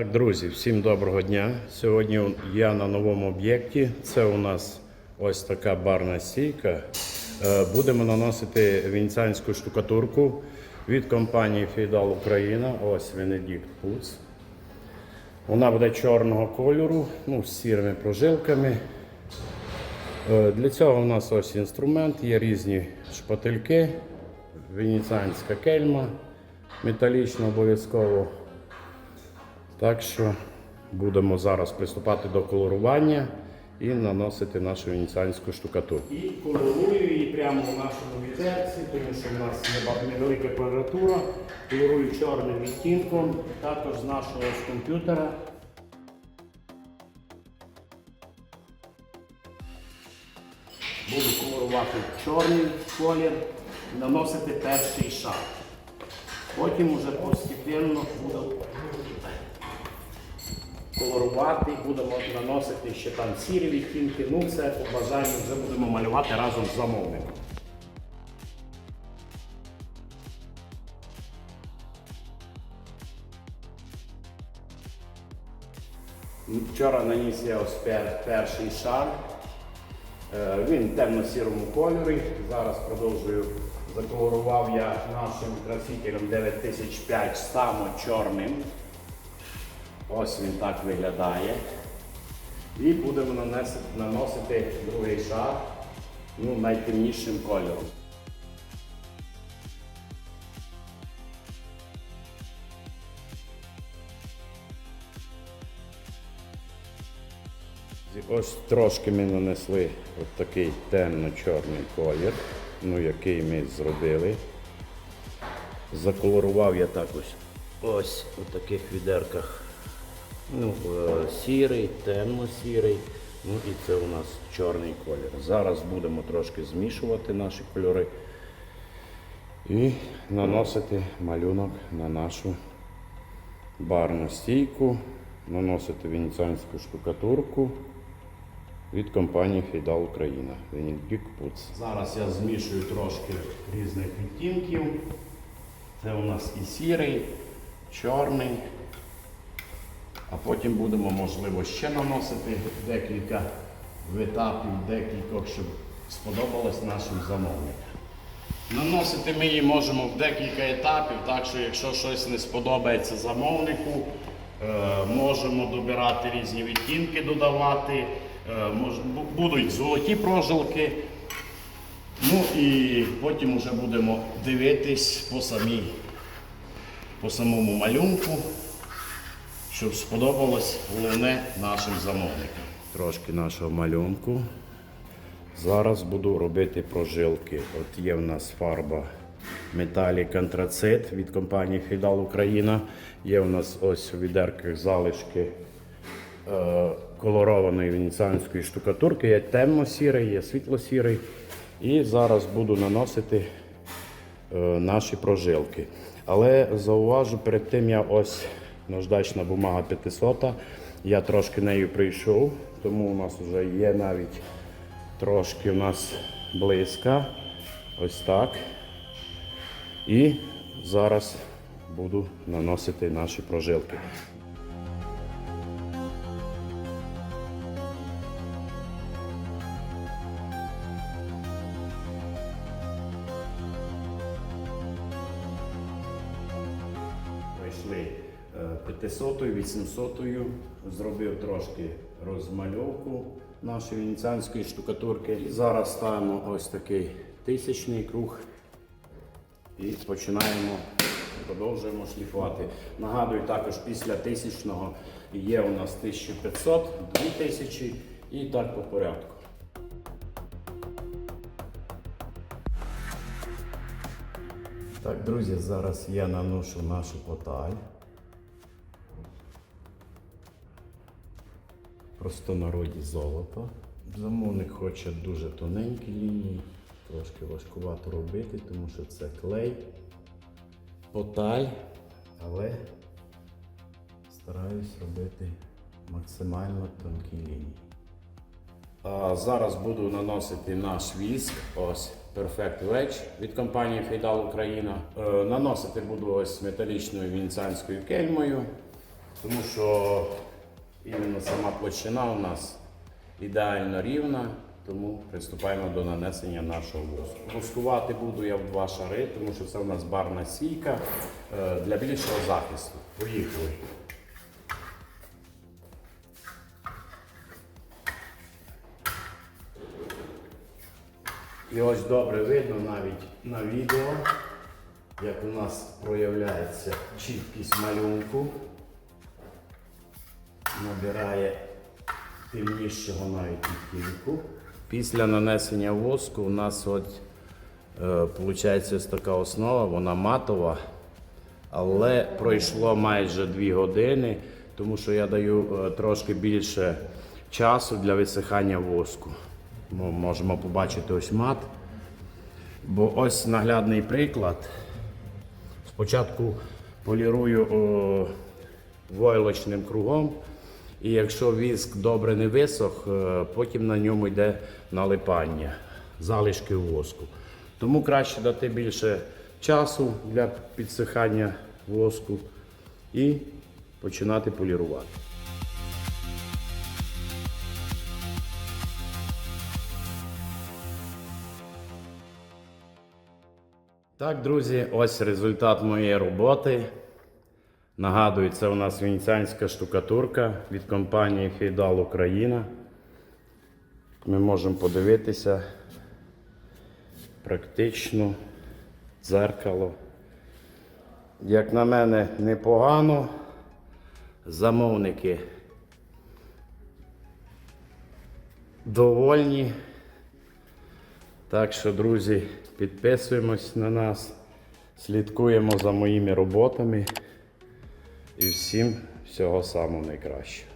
Так, друзі, всім доброго дня. Сьогодні я на новому об'єкті. Це у нас ось така барна стійка. Е, Будемо наносити венеціанську штукатурку від компанії Фідал Україна. Ось Венедикт Пуц. Вона буде чорного кольору, ну, з сірими прожилками. Е, Для цього у нас ось інструмент, є різні шпательки, венеціанська кельма, металічна обов'язково. Так що будемо зараз приступати до колорування і наносити нашу венеціанську штукатурку. І колорую її прямо в нашому вітерці, тому що в нас невелика температура. Колорую чорним відтінком, також з нашого з комп'ютера. Буду колорувати чорний колір, наносити перший шар. Потім вже постепенно буду колорувати, будемо наносити ще там сірі відтінки. Ну це по бажанню вже будемо малювати разом з замовником. Вчора наніс я ось перший шар. Е, Він в темно-сірому кольорі. Зараз продовжую. Заколорував я нашим красителем 9005 само чорним. Ось він так виглядає. І будемо наносити, наносити другий шар ну, найтемнішим кольором. Ось трошки ми нанесли от такий темно-чорний колір, ну, який ми зробили. Заколорував я так ось ось у таких відерках. Ну, е, сірий, темно-сірий. Ну і це у нас чорний колір. Зараз будемо трошки змішувати наші кольори і наносити малюнок на нашу барну стійку, наносити венеціанську штукатурку від компанії Фідал Україна. Венедикт Пуц. Зараз я змішую трошки різних відтінків. Це у нас і сірий, чорний. А потім будемо, можливо, ще наносити декілька в етапів, декількох, щоб сподобалось нашим замовникам. Наносити ми її можемо в декілька етапів, так що якщо щось не сподобається замовнику, е, можемо добирати різні відтінки, додавати, е, будуть золоті прожилки. Ну і потім вже будемо дивитись по, самій, по самому малюнку, щоб сподобалось головне нашим замовникам. Трошки нашого малюнку. Зараз буду робити прожилки. От є в нас фарба Metallic Anthrazit від компанії Фідал Україна. Є у нас ось у відерках залишки е, колорованої венеціанської штукатурки. Є темно-сірий, є світло-сірий. І зараз буду наносити е, наші прожилки. Але зауважу, перед тим я ось наждачна бумага 500. Я трошки нею прийшов, тому у нас вже є навіть трошки у нас близька. Ось так. І зараз буду наносити наші прожилки. 500 800 зробив трошки розмальовку нашої венеціанської штукатурки. І зараз ставимо ось такий тисячний круг і починаємо, продовжуємо шліфувати. Нагадую, також після тисячного є у нас 1500, 2000 і так по порядку. Так, друзі, зараз я наношу нашу поталь. Простонароді золото. Замовник хоче дуже тоненькі лінії, трошки важкувато робити, тому що це клей, поталь, але стараюсь робити максимально тонкі лінії. А зараз буду наносити наш віск, ось Perfect Wedge від компанії Фейдал Україна. Е, Наносити буду ось металічною венеціанською кельмою. Тому що іменно сама площина у нас ідеально рівна, тому приступаємо до нанесення нашого воску. Воскувати буду я в два шари, тому що це у нас барна сійка е, для більшого захисту. Поїхали. І ось добре видно навіть на відео, як у нас проявляється чіткість малюнку. Набирає темнішого навіть відтінку. Після нанесення воску у нас от, е, виходить ось така основа, вона матова, але пройшло майже 2 години, тому що я даю е, трошки більше часу для висихання воску. Ми можемо побачити ось мат. Бо ось наглядний приклад. Спочатку полірую войлочним кругом, і якщо віск добре не висох, е, потім на ньому йде налипання, залишки воску. Тому краще дати більше часу для підсихання воску і починати полірувати. Так, друзі, ось результат моєї роботи. Нагадую, це у нас венеціанська штукатурка від компанії Фейдал Україна. Ми можемо подивитися практично дзеркало. Як на мене, непогано. Замовники довольні. Так що, друзі, підписуємось на нас, слідкуємо за моїми роботами і всім всього самого найкращого.